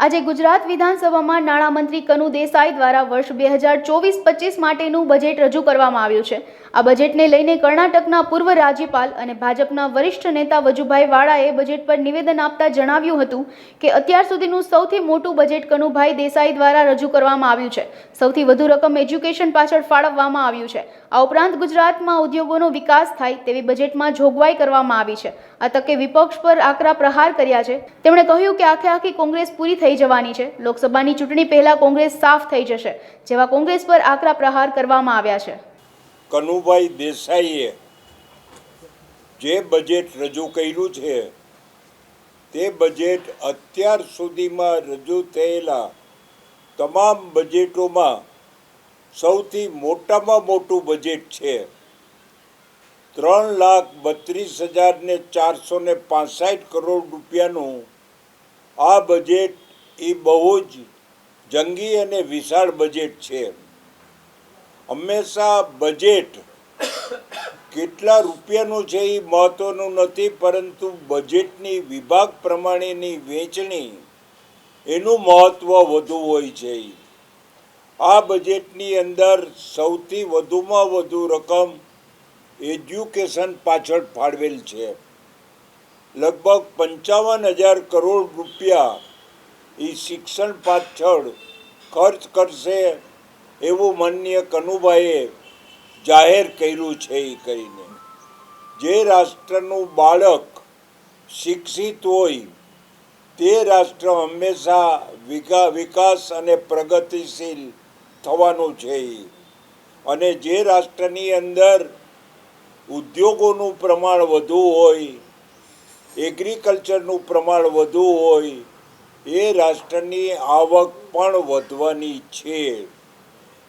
આજે ગુજરાત વિધાનસભામાં નાણામંત્રી કનુ દેસાઈ દ્વારા વર્ષ બે હજાર ચોવીસ પચીસ માટેનું બજેટ રજૂ કરવામાં આવ્યું છે. આ બજેટને લઈને કર્ણાટકના પૂર્વ રાજ્યપાલ અને ભાજપના વરિષ્ઠ નેતા વજુભાઈ વાળાએ બજેટ પર નિવેદન આપતા જણાવ્યું હતું કે અત્યાર સુધીનું સૌથી મોટું બજેટ કનુભાઈ દેસાઈ દ્વારા રજૂ કરવામાં આવ્યું છે. સૌથી વધુ રકમ એજ્યુકેશન પાછળ ફાળવવામાં આવ્યું છે. આ ઉપરાંત ગુજરાતમાં ઉદ્યોગોનો વિકાસ થાય તેવી બજેટમાં જોગવાઈ કરવામાં આવી છે. આ તકે વિપક્ષ પર આકરા પ્રહાર કર્યા છે. તેમણે કહ્યું કે આખે આખી કોંગ્રેસ પૂરી થઈ જવાની છે. લોકસભાની ચૂંટણી પહેલા કોંગ્રેસ સાફ થઈ જશે, જેવા કોંગ્રેસ પર આકરા પ્રહાર કરવામાં આવ્યા છે. કનુભાઈ દેસાઈએ જે બજેટ રજૂ કર્યું છે, તે બજેટ અત્યાર સુધીમાં રજૂ થયેલા તમામ બજેટોમાં સૌથી મોટામાં મોટું બજેટ છે. ત્રણ લાખ બત્રીસ હજાર ને ચારસો ને પાસઠ કરોડ રૂપિયાનું આ બજેટ એ બહુ જ જંગી અને વિશાળ બજેટ છે. હંમેશા બજેટ કેટલા રૂપિયાનું છે એ મહત્વનું નથી, પરંતુ બજેટની વિભાગ પ્રમાણેની વેચણી એનું મહત્વ વધુ હોય છે. આ બજેટની અંદર સૌથી વધુમાં વધુ રકમ એજ્યુકેશન પાછળ ફાળવેલ છે. લગભગ પંચાવન હજાર કરોડ રૂપિયા એ શિક્ષણ પાછળ ખર્ચ કરશે એવું માનનીય કનુભાઈએ જાહેર કર્યું છે એ કહીને. જે રાષ્ટ્રનું બાળક શિક્ષિત હોય તે રાષ્ટ્ર હંમેશા વિકા વિકાસ અને પ્રગતિશીલ થવાનું છે અને જે રાષ્ટ્રની અંદર ઉદ્યોગોનું પ્રમાણ વધુ હોય એગ્રીકલ્ચરનું પ્રમાણ વધુ હોય, એ રાષ્ટ્રની આવક પણ વધવાની છે.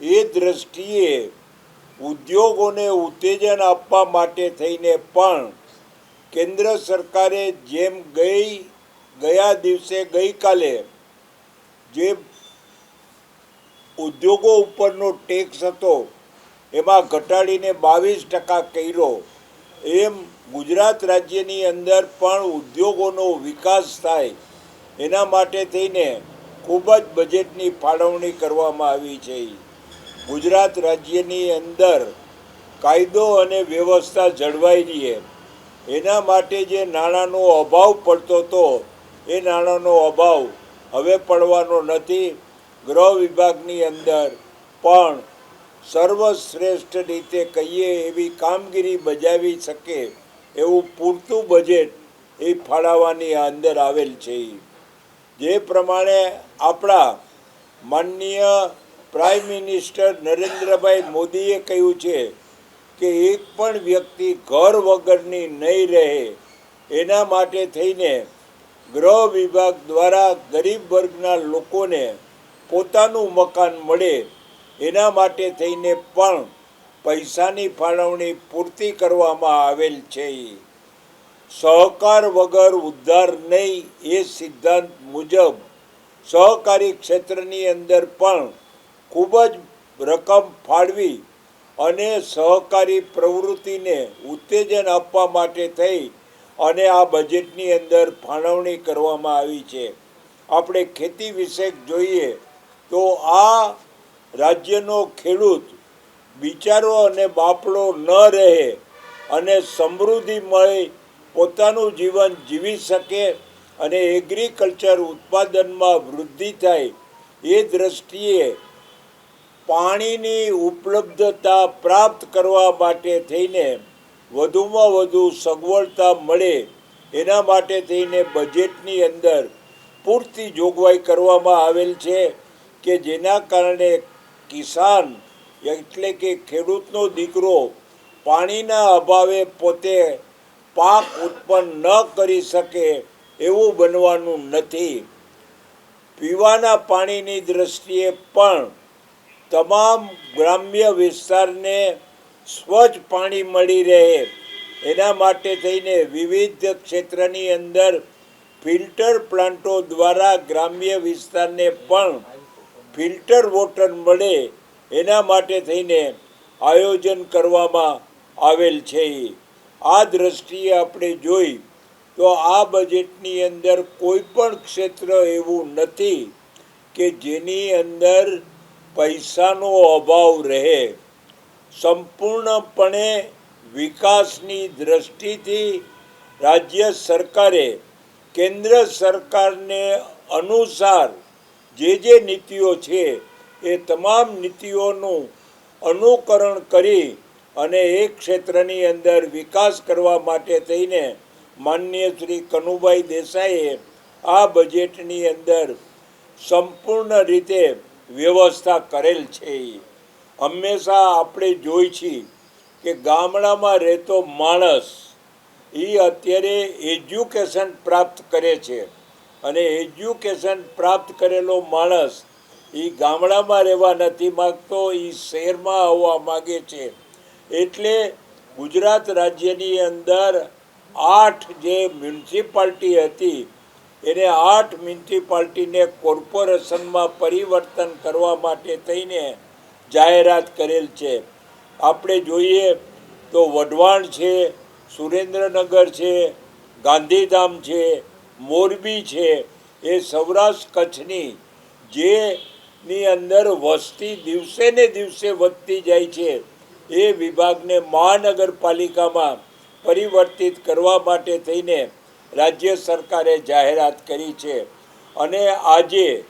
એ દ્રષ્ટિએ ઉદ્યોગોને ઉત્તેજન આપવા માટે થઈને પણ કેન્દ્ર સરકારે જેમ ગઈ, ગયા દિવસે ગઈકાલે જે ઉદ્યોગો ઉપરનો ટેક્સ હતો એમાં ઘટાડીને બાવીસ ટકા કર્યો. એમ ગુજરાત રાજ્યની અંદર પણ ઉદ્યોગોનો વિકાસ થાય એના માટે થઈને ખૂબ જ બજેટની ફાળવણી કરવામાં આવી છે. ગુજરાત રાજ્યની અંદર કાયદો અને વ્યવસ્થા જળવાઈ રહે. એના માટે જે નાણાંનો અભાવ પડતો હતો, એ નાણાંનો અભાવ હવે પડવાનો નથી. ગૃહ વિભાગની અંદર પણ સર્વશ્રેષ્ઠ રીતે કહીએ એવી કામગીરી બજાવી શકે એવું પૂરતું બજેટ એ ફાળવવાની અંદર આવેલ છે. જે પ્રમાણે આપણા માનનીય પ્રાઇમ મિનિસ્ટર નરેન્દ્રભાઈ મોદીએ કહ્યું છે કે એક પણ વ્યક્તિ ઘર વગરની નહીં રહે. એના માટે થઈને ગૃહ વિભાગ દ્વારા ગરીબ વર્ગના લોકોને પોતાનું મકાન મળે એના માટે થઈને પણ પૈસાની ફાળવણી પૂર્તિ કરવામાં આવેલ છે. સહકાર વગર ઉદ્ધાર નહીં એ સિદ્ધાંત મુજબ સહકારી ક્ષેત્રની અંદર પણ ખૂબ જ રકમ ફાળવી અને સહકારી પ્રવૃત્તિને ઉત્તેજન આપવા માટે થઈ અને આ બજેટની અંદર ફાળવણી કરવામાં આવી છે. આપણે ખેતી વિશે જોઈએ તો આ રાજ્યનો ખેડૂત બિચારો અને બાપડો ન રહે અને સમૃદ્ધિમય પોતાનું જીવન જીવી શકે અને એગ્રીકલ્ચર ઉત્પાદનમાં વૃદ્ધિ થાય, એ દ્રષ્ટિએ પાણીની ઉપલબ્ધતા પ્રાપ્ત કરવા માટે થઈને વધુમાં વધુ સગવડતા મળે, એના માટે થઈને બજેટની અંદર પૂરતી જોગવાઈ કરવામાં આવેલ છે કે જેના કારણે કિસાન એટલે કે ખેડૂતનો દીકરો પાણીના અભાવે પોતે પાક ઉત્પન્ન ન કરી શકે એવું બનવાનું નથી. પીવાના પાણીની દ્રષ્ટિએ પણ તમામ ગ્રામ્ય વિસ્તારને સ્વચ્છ પાણી મળી રહે. એના માટે થઈને વિવિધ ક્ષેત્રની અંદર ફિલ્ટર પ્લાન્ટો દ્વારા ગ્રામ્ય વિસ્તારને પણ ફિલ્ટર વોટર મળે એના માટે થઈને આયોજન કરવામાં આવેલ છે. આ દ્રષ્ટિએ આપણે જોઈ તો આ બજેટની અંદર કોઈ પણ ક્ષેત્ર એવું નથી કે જેની અંદર પૈસાનો અભાવ રહે. સંપૂર્ણપણે વિકાસની દ્રષ્ટિથી રાજ્ય સરકારે કેન્દ્ર સરકારને અનુસાર જે જે નીતિઓ છે એ તમામ નીતિઓનું અનુકરણ કરી અને એ ક્ષેત્રની અંદર વિકાસ કરવા માટે થઈને માનનીય શ્રી કનુભાઈ દેસાઈએ આ બજેટની અંદર સંપૂર્ણ રીતે વ્યવસ્થા કરેલ છે. હંમેશા આપણે જોઈ છીએ કે ગામડામાં રહેતો માણસ એ અત્યારે એજ્યુકેશન પ્રાપ્ત કરે છે. અને એજ્યુકેશન પ્રાપ્ત કરેલો માણસ એ ગામડામાં રહેવા નથી માગતો એ શહેરમાં આવવા માગે છે. એટલે ગુજરાત રાજ્યની અંદર આઠ જે મ્યુનિસિપાલિટી હતી, એને આઠ મ્યુનિસિપાલિટીને કોર્પોરેશનમાં પરિવર્તન કરવા માટે થઈને જાહેરાત કરેલ છે. આપણે જોઈએ તો વઢવાણ છે, સુરેન્દ્રનગર છે, ગાંધીધામ છે મોરબી છે, એ સૌરાષ્ટ્ર કચ્છની જે ની અંદર વસ્તી દિવસે ને દિવસે વધતી જાય છે, એ વિભાગને મહાનગરપાલિકામાં પરિવર્તિત કરવા માટે થઈને રાજ્ય સરકારે જાહેરાત કરી છે. અને આજે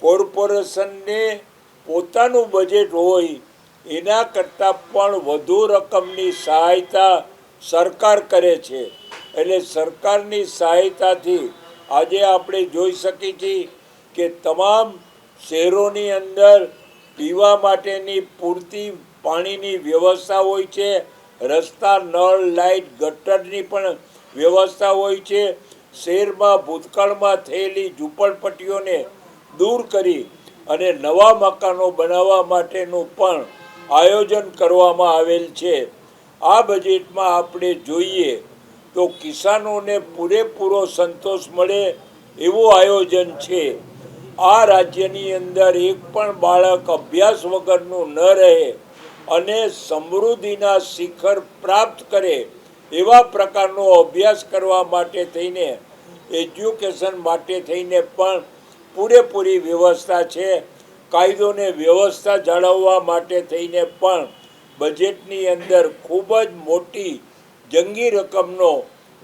કોર્પોરેશનને પોતાનું બજેટ હોય, એના કરતાં પણ વધુ રકમની સહાયતા સરકાર કરે છે. એટલે સરકારની સહાયતાથી આજે આપણે જોઈ શકીએ છીએ કે તમામ શહેરોની અંદર પીવા માટેની પૂરતી પાણીની વ્યવસ્થા હોય છે, રસ્તા, નળ, લાઇટ, ગટરની પણ વ્યવસ્થા હોય છે. શહેરમાં, ભૂતકાળમાં થયેલી ઝૂંપડપટ્ટીઓને દૂર કરી અને નવા મકાનો બનાવવા માટેનું પણ આયોજન કરવામાં આવેલ છે. આ બજેટમાં આપણે જોઈએ તો કિસાનોને પૂરેપૂરો સંતોષ મળે એવું આયોજન છે. આ રાજ્યની અંદર એક પણ બાળક અભ્યાસ વગરનું ન રહે અને સમૃદ્ધિના શિખર પ્રાપ્ત કરે એવા પ્રકારનો અભ્યાસ કરવા માટે થઈને, એજ્યુકેશન માટે થઈને પણ પૂરેપૂરી વ્યવસ્થા છે. કાયદોને વ્યવસ્થા જાળવવા માટે થઈને પણ બજેટની અંદર ખૂબ જ મોટી જંગી રકમનો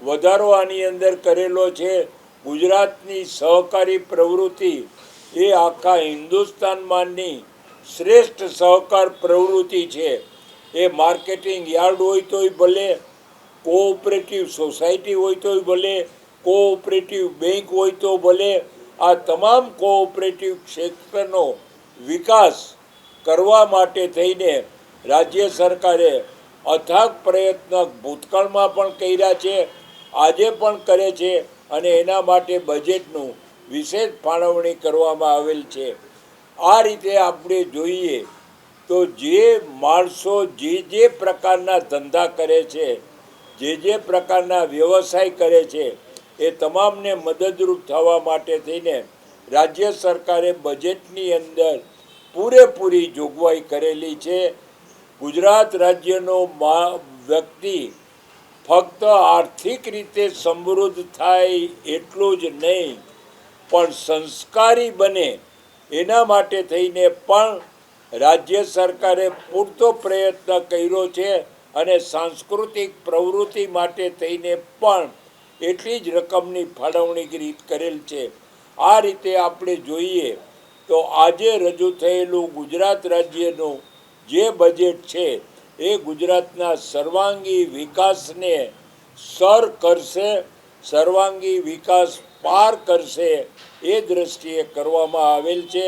વધારો આની અંદર કરેલો છે. ગુજરાતની સહકારી પ્રવૃત્તિ એ આખા હિન્દુસ્તાનમાંની શ્રેષ્ઠ સહકાર પ્રવૃત્તિ છે. એ માર્કેટિંગ યાર્ડ હોય તોય ભલે, કોઓપરેટિવ સોસાયટી હોય તોય ભલે, કોઓપરેટિવ બેંક હોય તો ભલે, આ તમામ કોઓપરેટિવ ક્ષેત્રનો વિકાસ કરવા માટે થઈને રાજ્ય સરકારે અથાગ પ્રયત્ન ભૂતકાળમાં પણ કર્યા છે, આજે પણ કરે છે અને એના માટે બજેટનું વિશેષ ફાળવણી કરવામાં આવેલ છે. આ રીતે આપણે જોઈએ તો જે માણસો જે જે પ્રકારના ધંધા કરે છે, જે જે પ્રકારના વ્યવસાય કરે છે, એ તમામને મદદરૂપ થવા માટે થઈને રાજ્ય સરકારે બજેટની અંદર પૂરેપૂરી જોગવાઈ કરેલી છે ગુજરાત રાજ્યનો વ્યક્તિ ફક્ત આર્થિક રીતે સમૃદ્ધ થાય એટલું જ નહીં, પણ સંસ્કારી બને એના માટે થઈને પણ રાજ્ય સરકારે પૂરતો પ્રયત્ન કર્યો છે અને સાંસ્કૃતિક પ્રવૃત્તિ માટે થઈને પણ એટલી જ રકમની ફાળવણી રીત કરેલ છે. આ રીતે આપણે જોઈએ તો આજે રજૂ થયેલું ગુજરાત રાજ્યનું જે બજેટ છે એ ગુજરાતના સર્વાંગી વિકાસને સર કરશે, સર્વાંગી વિકાસ પાર કરશે એ દ્રષ્ટિએ કરવામાં આવેલ છે.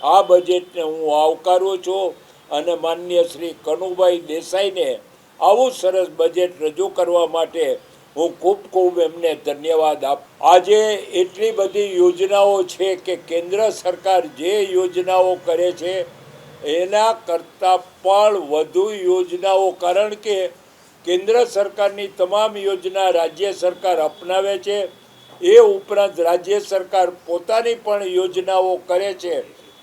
આ બજેટને હું આવકારું છું અને માન્ય શ્રી કનુભાઈ દેસાઈને આવું સરસ બજેટ રજૂ કરવા માટે હું ખૂબ ખૂબ એમને ધન્યવાદ આપ, આજે એટલી બધી યોજનાઓ છે કે કેન્દ્ર સરકાર જે યોજનાઓ કરે છે એના કરતાં પણ વધુ યોજનાઓ, કારણ કે કેન્દ્ર સરકારની તમામ યોજના રાજ્ય સરકાર અપનાવે છે. એ ઉપરાંત રાજ્ય સરકાર પોતાની પણ યોજનાઓ કરે છે.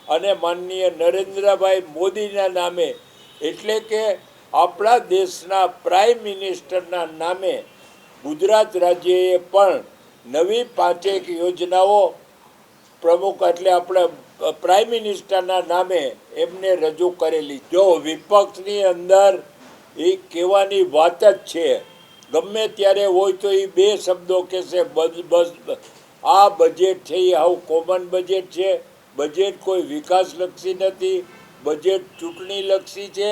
અને માનનીય નરેન્દ્રભાઈ મોદીના નામે, એટલે કે આપણા દેશના પ્રાઇમ મિનિસ્ટરના નામે ગુજરાત રાજ્યએ પણ નવી પાંચેક યોજનાઓ પ્રમુખ એટલે આપણે પ્રાઇમ મિનિસ્ટરના નામે એમને રજૂ કરેલી. જો વિપક્ષની અંદર એ કહેવાની વાત જ છે, ગમે ત્યારે હોય તો એ બે શબ્દો કહેશે બસ આ બજેટ છે, એ આવું કોમન બજેટ છે બજેટ કોઈ વિકાસલક્ષી નથી બજેટ ચૂંટણીલક્ષી છે.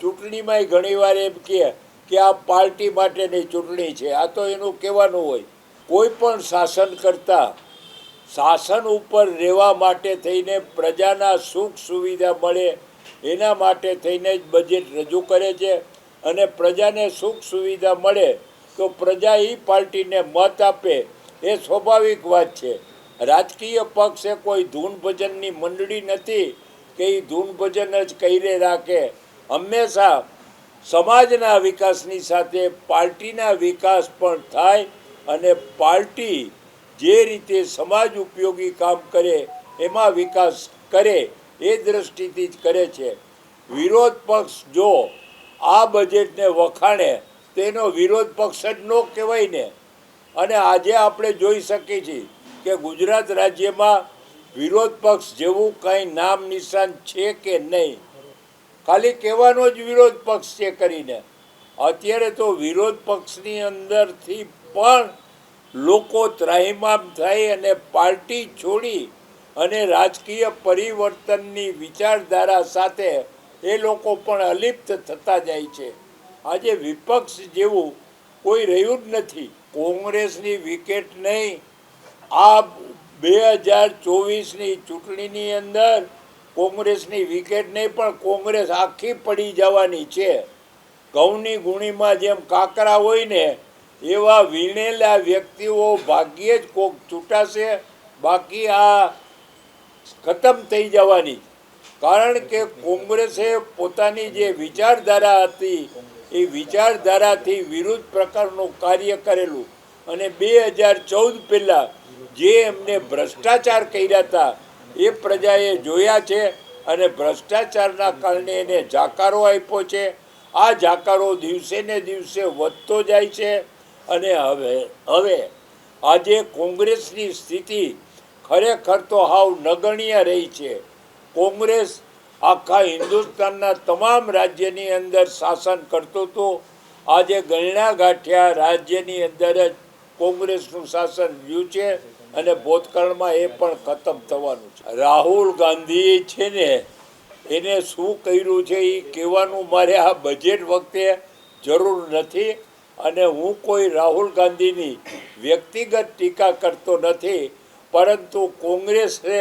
ચૂંટણીમાંય ઘણીવાર એમ કહે કે આ પાર્ટી માટેની ચૂંટણી છે, આ તો એનું કહેવાનું હોય. કોઈ પણ શાસન કરતા શાસન ઉપર રહેવા માટે થઈને પ્રજાના સુખ સુવિધા મળે એના માટે થઈને જ બજેટ રજૂ કરે છે. અને પ્રજાને સુખ સુવિધા મળે તો પ્રજા એ પાર્ટીને મત આપે. એ સ્વાભાવિક વાત છે. રાજકીય પક્ષ કોઈ ધૂન ભજનની મંડળી નથી કે એ ધૂન ભજન જ કહીને રાખે. હંમેશા સમાજના વિકાસની સાથે પાર્ટીના વિકાસ પણ થાય અને પાર્ટી જે રીતે સમાજ ઉપયોગી કામ કરે, એમાં વિકાસ કરે, એ દ્રષ્ટિથી જ કરે છે. વિરોધ પક્ષ જો આ બજેટને વખાણે, તેનો વિરોધ પક્ષ જ ન કહેવાય ને. અને આજે આપણે જોઈ શકીએ છીએ કે ગુજરાત રાજ્યમાં વિરોધ પક્ષ જેવું કંઈ નામ નિશાન છે કે નહીં? ખાલી કહેવાનો જ વિરોધ પક્ષ છે કરીને. અત્યારે તો વિરોધ પક્ષની અંદરથી પણ લોકો ત્રાહિમામ થઈ અને પાર્ટી છોડી અને રાજકીય પરિવર્તનની વિચારધારા સાથે એ લોકો પણ અલિપ્ત થતા જાય છે. આજે વિપક્ષ જેવું કોઈ રહ્યું જ નથી. કોંગ્રેસની વિકેટ નહીં. આ બે હજાર ચોવીસની ચૂંટણીની અંદર કોંગ્રેસની વિકેટ નહીં, પણ કોંગ્રેસ આખી પડી જવાની છે. ઘઉંની ગુણીમાં જેમ કાંકરા હોય ને એવા વીણેલા વ્યક્તિઓ ભાગ્યે જ કોક છૂટાશે. બાકી આ ખતમ થઈ જવાની. કારણ કે કોંગ્રેસે પોતાની જે વિચારધારા હતી, એ વિચારધારાથી વિરુદ્ધ પ્રકારનું કાર્ય કરેલું. અને બે હજાર ચૌદ પહેલાં જે એમને ભ્રષ્ટાચાર કર્યા હતા, એ પ્રજાએ જોયા છે અને ભ્રષ્ટાચારના કારણે એને જાકારો આપ્યો છે. આ જાકારો દિવસે ને દિવસે વધતો જાય છે. અને હવે હવે, આજે કોંગ્રેસની સ્થિતિ ખરેખર તો હાવ નગણ્ય રહી છે. કોંગ્રેસ આખા હિન્દુસ્તાનના તમામ રાજ્યની અંદર શાસન કરતું હતું. આજે ગણ્યા ગાંઠ્યા રાજ્યની અંદર જ કોંગ્રેસનું શાસન રહ્યું છે અને ભૂતકાળમાં એ પણ ખતમ થવાનું છે. રાહુલ ગાંધી છે ને, એને શું કર્યું છે એ કહેવાનું મારે આ બજેટ વખતે જરૂર નથી. અને હું કોઈ રાહુલ ગાંધીની વ્યક્તિગત ટીકા કરતો નથી, પરંતુ કોંગ્રેસે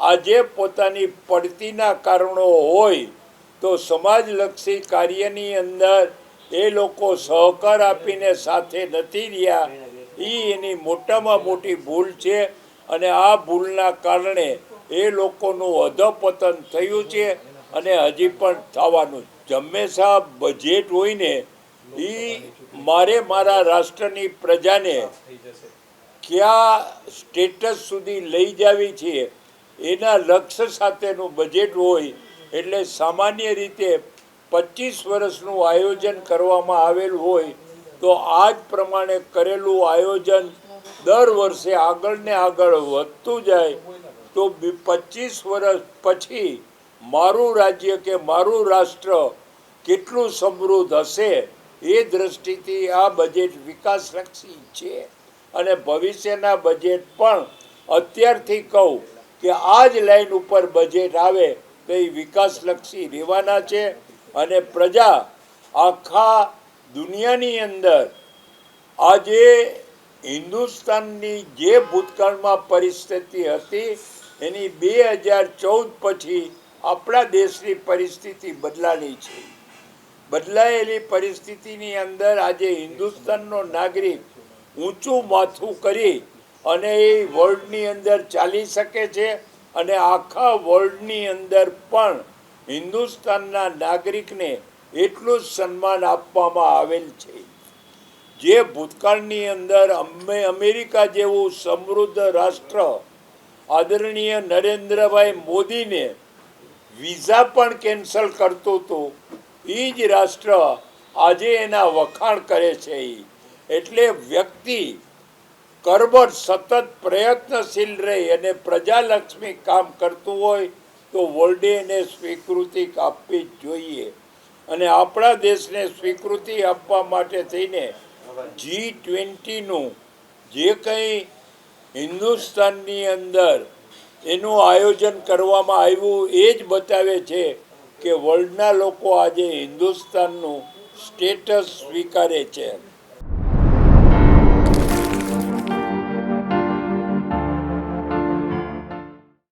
આજે પોતાની પડતીના કારણો હોય તો સમાજલક્ષી કાર્યની અંદર એ લોકો સહકાર આપીને સાથે નથી રહ્યા એ એની મોટામાં મોટી ભૂલ છે અને આ ભૂલના કારણે એ લોકોનું અધપતન થયું છે અને હજી પણ થવાનું. હંમેશા બજેટ હોય ને એ મારે મારા રાષ્ટ્રની પ્રજાને કયા સ્ટેટસ સુધી લઈ જાવી છે, એના લક્ષ્ય સાથેનું બજેટ હોય એટલે સામાન્ય રીતે પચીસ વર્ષનું આયોજન કરવામાં આવેલ હોય તો આ જ પ્રમાણે કરેલું આયોજન દર વર્ષે આગળ ને આગળ વધતું જાય તો પચીસ વર્ષ પછી મારું રાજ્ય કે મારું રાષ્ટ્ર કેટલું સમૃદ્ધ હશે? એ દ્રષ્ટિથી આ બજેટ વિકાસલક્ષી છે. અને ભવિષ્યના બજેટ પણ અત્યારથી કહું કે આ જ લાઈન ઉપર બજેટ આવે તો એ વિકાસલક્ષી રહેવાના છે. અને પ્રજા આખા દુનિયાની અંદર આજે હિન્દુસ્તાનની જે ભૂતકાળમાં પરિસ્થિતિ હતી, એની બે હજાર ચૌદ પછી આપણા દેશની પરિસ્થિતિ બદલાની છે. બદલાયેલી પરિસ્થિતિની અંદર આજે હિન્દુસ્તાનનો નાગરિક ઊંચું માથું કરી અને એ વર્લ્ડની અંદર ચાલી શકે છે અને આખા વર્લ્ડની અંદર પણ હિન્દુસ્તાનના નાગરિકને એટલું જ સન્માન આપવામાં આવેલ છે. જે ભૂતકાળની અંદર અમે અમેરિકા જેવું સમૃદ્ધ રાષ્ટ્ર આદરણીય નરેન્દ્રભાઈ મોદીને વિઝા પણ કેન્સલ કરતું હતું. એ જ રાષ્ટ્ર આજે એના વખાણ કરે છે એટલે વ્યક્તિ કરબટ સતત પ્રયત્નશીલ રહી અને પ્રજાલક્ષ્મી કામ કરતું હોય તો વર્લ્ડે એને સ્વીકૃતિ આપવી જ જોઈએ. અને આપણા દેશને સ્વીકૃતિ આપવા માટે થઈને જી ટ્વેન્ટીનું જે કંઈ હિન્દુસ્તાનની અંદર એનું આયોજન કરવામાં આવ્યું એ જ બતાવે છે કે વર્લ્ડના લોકો આજે હિન્દુસ્તાનનું સ્ટેટસ સ્વીકારે છે.